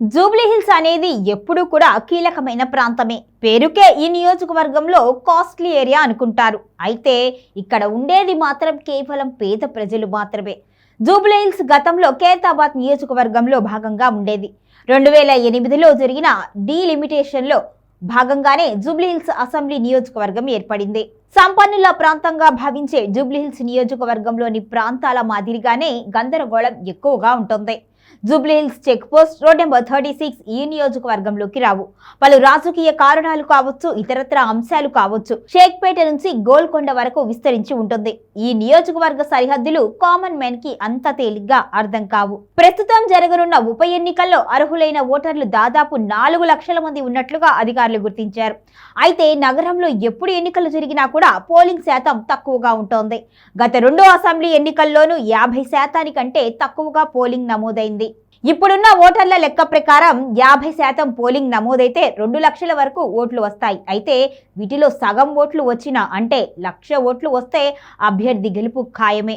Jubilee hills అనేది ఎప్పుడూ కూడా కీలకమైన ప్రాంతమే. పేరుకే ఈ నియోజకవర్గంలో కాస్ట్లీ ఏరియా అనుకుంటారు. అయితే ఇక్కడ ఉండేది మాత్రం కేవలం పేద ప్రజలు మాత్రమే. జూబ్లీహిల్స్ గతంలో ఖైరతాబాద్ నియోజకవర్గంలో భాగంగా ఉండేది. రెండు వేల ఎనిమిదిలో జరిగిన డీలిమిటేషన్లో భాగంగానే జూబ్లీహిల్స్ అసెంబ్లీ నియోజకవర్గం ఏర్పడింది. సంపన్నుల ప్రాంతంగా భావించే జూబ్లీహిల్స్ నియోజకవర్గంలోని ప్రాంతాల మాదిరిగానే గందరగోళం ఎక్కువగా ఉంటుంది. Jubilee Hills check post road number thirty six ఈ నియోజకవర్గంలోకి రావు. పలు రాజకీయ కారణాలు కావచ్చు ఇతరత్ర అంశాలు కావచ్చు షేక్పేట నుంచి గోల్కొండ వరకు విస్తరించి ఉంటుంది. ఈ నియోజకవర్గ సరిహద్దులు కామన్ మ్యాన్కి అంత తేలిగ్గా అర్థం కావు. ప్రస్తుతం జరగనున్న ఉప ఎన్నికల్లో అర్హులైన ఓటర్లు దాదాపు నాలుగు లక్షల మంది ఉన్నట్లుగా అధికారులు గుర్తించారు. అయితే నగరంలో ఎప్పుడు ఎన్నికలు జరిగినా కూడా పోలింగ్ శాతం తక్కువగా ఉంటోంది. గత రెండో అసెంబ్లీ ఎన్నికల్లోనూ యాభై శాతానికంటే తక్కువగా పోలింగ్ నమోదైంది. ఇప్పుడున్న ఓటర్ల లెక్క ప్రకారం యాభై శాతం పోలింగ్ నమోదైతే రెండు లక్షల వరకు ఓట్లు వస్తాయి. అయితే వీటిలో సగం ఓట్లు వచ్చినా అంటే లక్ష ఓట్లు వస్తే అభ్యర్థి గెలుపు ఖాయమే.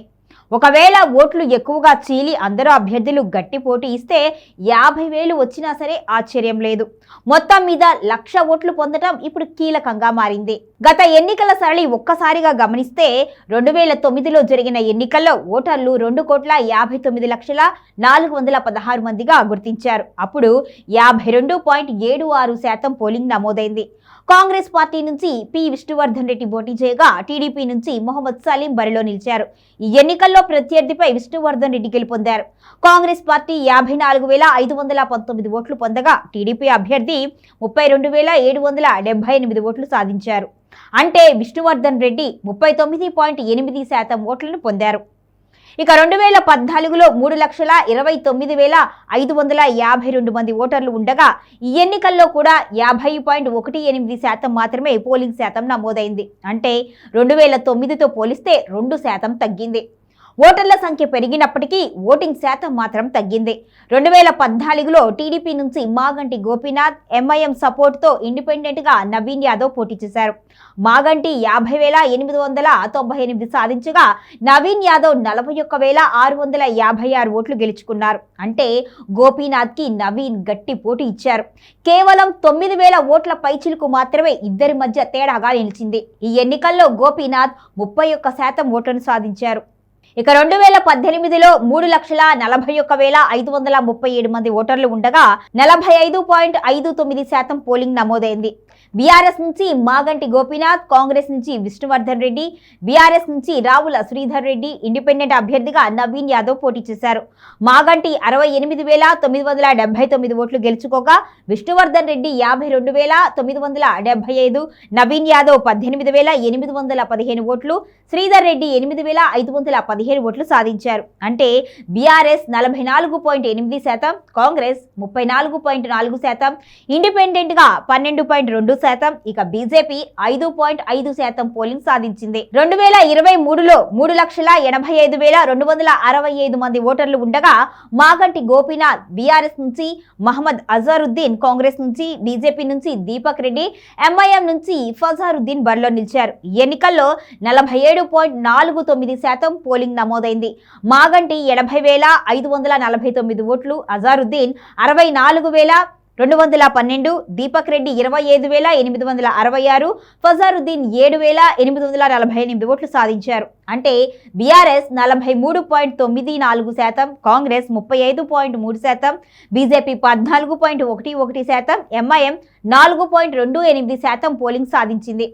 ఒకవేళ ఓట్లు ఎక్కువగా చీలి అందరూ అభ్యర్థులు గట్టి పోటీ ఇస్తే యాభై వేలు వచ్చినా సరే ఆశ్చర్యం లేదు. మొత్తం మీద లక్ష ఓట్లు పొందడం ఇప్పుడు కీలకంగా మారింది. గత ఎన్నికల సరళి ఒక్కసారిగా గమనిస్తే రెండు వేల తొమ్మిదిలో జరిగిన ఎన్నికల్లో ఓటర్లు రెండు కోట్ల యాభై తొమ్మిది లక్షల నాలుగు వందల పదహారు మందిగా గుర్తించారు. అప్పుడు యాభై రెండు పాయింట్ ఏడు ఆరు శాతం పోలింగ్ నమోదైంది. కాంగ్రెస్ పార్టీ నుంచి పి విష్ణువర్ధన్ రెడ్డి పోటీ చేయగా టీడీపీ నుంచి మొహమ్మద్ సలీం బరిలో నిలిచారు. ఈ ఎన్నికల్లో ప్రత్యర్థిపై విష్ణువర్ధన్ రెడ్డి గెలుపొందారు. కాంగ్రెస్ పార్టీ యాభై నాలుగు వేల ఐదు వందల పంతొమ్మిది ఓట్లు పొందగా టీడీపీ అభ్యర్థి ముప్పై రెండు వేల ఏడు వందల డెబ్బై ఎనిమిది ఓట్లు సాధించారు. అంటే విష్ణువర్ధన్ రెడ్డి ముప్పై తొమ్మిది పాయింట్ ఎనిమిది శాతం ఓట్లను పొందారు. ఇక రెండు వేల పద్నాలుగులో మూడు లక్షల ఇరవై తొమ్మిది వేల ఐదు వందల యాభై రెండు మంది ఓటర్లు ఉండగా ఈ ఎన్నికల్లో కూడా యాభై పాయింట్ ఒకటి ఎనిమిది శాతం మాత్రమే పోలింగ్ శాతం నమోదైంది. అంటే రెండు వేల తొమ్మిదితో పోలిస్తే రెండు శాతం తగ్గింది. ఓటర్ల సంఖ్య పెరిగినప్పటికీ ఓటింగ్ శాతం మాత్రం తగ్గింది. రెండు వేల పద్నాలుగులో టీడీపీ నుంచి మాగంటి గోపీనాథ్ ఎంఐఎం సపోర్ట్తో ఇండిపెండెంట్గా నవీన్ యాదవ్ పోటీ చేశారు. మాగంటి యాభై వేల ఎనిమిది వందల తొంభై ఎనిమిది సాధించగా నవీన్ యాదవ్ నలభై ఒక్క వేల ఆరు వందల యాభై ఆరు ఓట్లు గెలుచుకున్నారు. అంటే గోపీనాథ్కి నవీన్ గట్టి పోటీ ఇచ్చారు. కేవలం తొమ్మిది వేల ఓట్ల పైచిలుకు మాత్రమే ఇద్దరి మధ్య తేడాగా నిలిచింది. ఈ ఎన్నికల్లో గోపీనాథ్ ముప్పై ఒక్క శాతం ఓట్లను సాధించారు. ఇక రెండు వేల పద్దెనిమిదిలో మూడు లక్షల నలభై ఒక్క వేల ఐదు వందల ముప్పై ఏడు మంది ఓటర్లు ఉండగా నలభై ఐదు పాయింట్ ఐదు తొమ్మిది శాతం పోలింగ్ నమోదైంది. బీఆర్ఎస్ నుంచి మాగంటి గోపీనాథ్ కాంగ్రెస్ నుంచి విష్ణువర్ధన్ రెడ్డి బీఆర్ఎస్ నుంచి రావుల శ్రీధర్ రెడ్డి ఇండిపెండెంట్ అభ్యర్థిగా నవీన్ యాదవ్ పోటీ చేశారు. మాగంటి అరవై ఎనిమిది వేల తొమ్మిది వందల డెబ్బై తొమ్మిది ఓట్లు గెలుచుకోగా విష్ణువర్ధన్ రెడ్డి యాభై రెండు వేల తొమ్మిది వందల డెబ్బై ఐదు నవీన్ యాదవ్ పద్దెనిమిది వేల ఎనిమిది వందల పదిహేను ఓట్లు శ్రీధర్ రెడ్డి ఎనిమిది వేల ఐదు వందల పదిహేను ఓట్లు సాధించారు. అంటే బీఆర్ఎస్ నలభై నాలుగు పాయింట్ ఎనిమిది శాతం కాంగ్రెస్ ముప్పై నాలుగు పాయింట్ నాలుగు శాతం ఇండిపెండెంట్గా పన్నెండు పాయింట్ రెండు శాతం ఇక బీజేపీ ఐదు పాయింట్ ఐదు శాతం పోలింగ్ సాధించింది. రెండు వేల ఇరవై మూడులో మూడు లక్షల ఎనభై ఐదు వేల రెండు వందల అరవై ఐదు మంది ఓటర్లు ఉండగా మాగంటి గోపీనాథ్ బీఆర్ఎస్ నుంచి మహమ్మద్ అజారుద్దీన్ కాంగ్రెస్ నుంచి బీజేపీ నుంచి దీపక్ రెడ్డి ఎంఐఎం నుంచి ఫజారుద్దీన్ బరిలో నిలిచారు. ఎన్నికల్లో నలభై ఏడు పాయింట్ నాలుగు తొమ్మిది శాతం పోలింగ్ పోలింగ్ నమోదైంది. మాగంటి ఎనభై వేల ఐదు వందల నలభై తొమ్మిది ఓట్లు అజారుద్దీన్ అరవై నాలుగు వేల రెండు వందల పన్నెండు దీపక్ రెడ్డి ఇరవై ఐదు వేల ఎనిమిది వందల అరవై ఆరు ఫజారుద్దీన్ ఏడు వేల ఎనిమిది వందల నలభై ఎనిమిది ఓట్లు సాధించారు. అంటే బీఆర్ఎస్ నలభై మూడు పాయింట్ తొమ్మిది నాలుగు శాతం కాంగ్రెస్ ముప్పై ఐదు పాయింట్ మూడు శాతం బీజేపీ పద్నాలుగు పాయింట్ ఒకటి ఒకటి శాతం ఎంఐఎం నాలుగు పాయింట్ రెండు ఎనిమిది శాతం పోలింగ్ సాధించింది.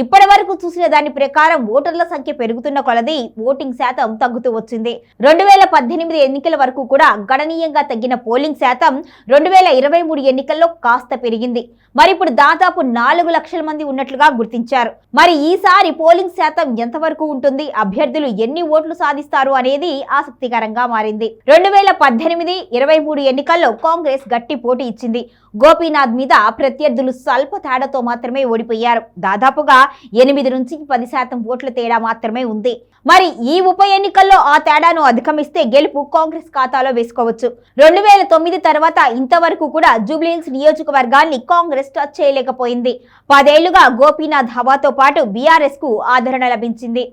ఇప్పటి వరకు చూసిన దాని ప్రకారం ఓటర్ల సంఖ్య పెరుగుతున్న కొలది ఓటింగ్ శాతం తగ్గుతూ వచ్చింది. రెండు వేల పద్దెనిమిది ఎన్నికల వరకు కూడా గణనీయంగా తగ్గిన పోలింగ్ శాతం రెండు వేల ఇరవై మూడు ఎన్నికల్లో కాస్త పెరిగింది. మరి ఇప్పుడు దాదాపు నాలుగు లక్షల మంది ఉన్నట్లుగా గుర్తించారు. మరి ఈసారి పోలింగ్ శాతం ఎంతవరకు ఉంటుంది? అభ్యర్థులు ఎన్ని ఓట్లు సాధిస్తారు అనేది ఆసక్తికరంగా మారింది. రెండు వేల పద్దెనిమిది ఇరవై మూడు ఎన్నికల్లో కాంగ్రెస్ గట్టి పోటీ ఇచ్చింది. గోపీనాథ్ మీద ప్రత్యర్థులు స్వల్ప తేడాతో మాత్రమే ఓడిపోయారు. దాదాపుగా ఎనిమిది నుంచి పది శాతం ఓట్ల తేడా మాత్రమే ఉంది. మరి ఈ ఉప ఎన్నికల్లో ఆ తేడాను అధిగమిస్తే గెలుపు కాంగ్రెస్ ఖాతాలో వేసుకోవచ్చు. రెండు వేల తొమ్మిది తర్వాత ఇంతవరకు కూడా జూబ్లీహిల్స్ నియోజకవర్గాన్ని కాంగ్రెస్ టచ్ చేయలేకపోయింది. పదేళ్ళుగా గోపీనాథ్ హవాతో పాటు బీఆర్ఎస్కు ఆదరణ లభించింది.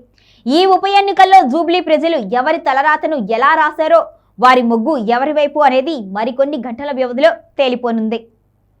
ఈ ఉప ఎన్నికల్లో జూబ్లీ ప్రజలు ఎవరి తలరాతను ఎలా రాశారో వారి మొగ్గు ఎవరి వైపు అనేది మరికొన్ని గంటల వ్యవధిలో తేలిపోనుంది.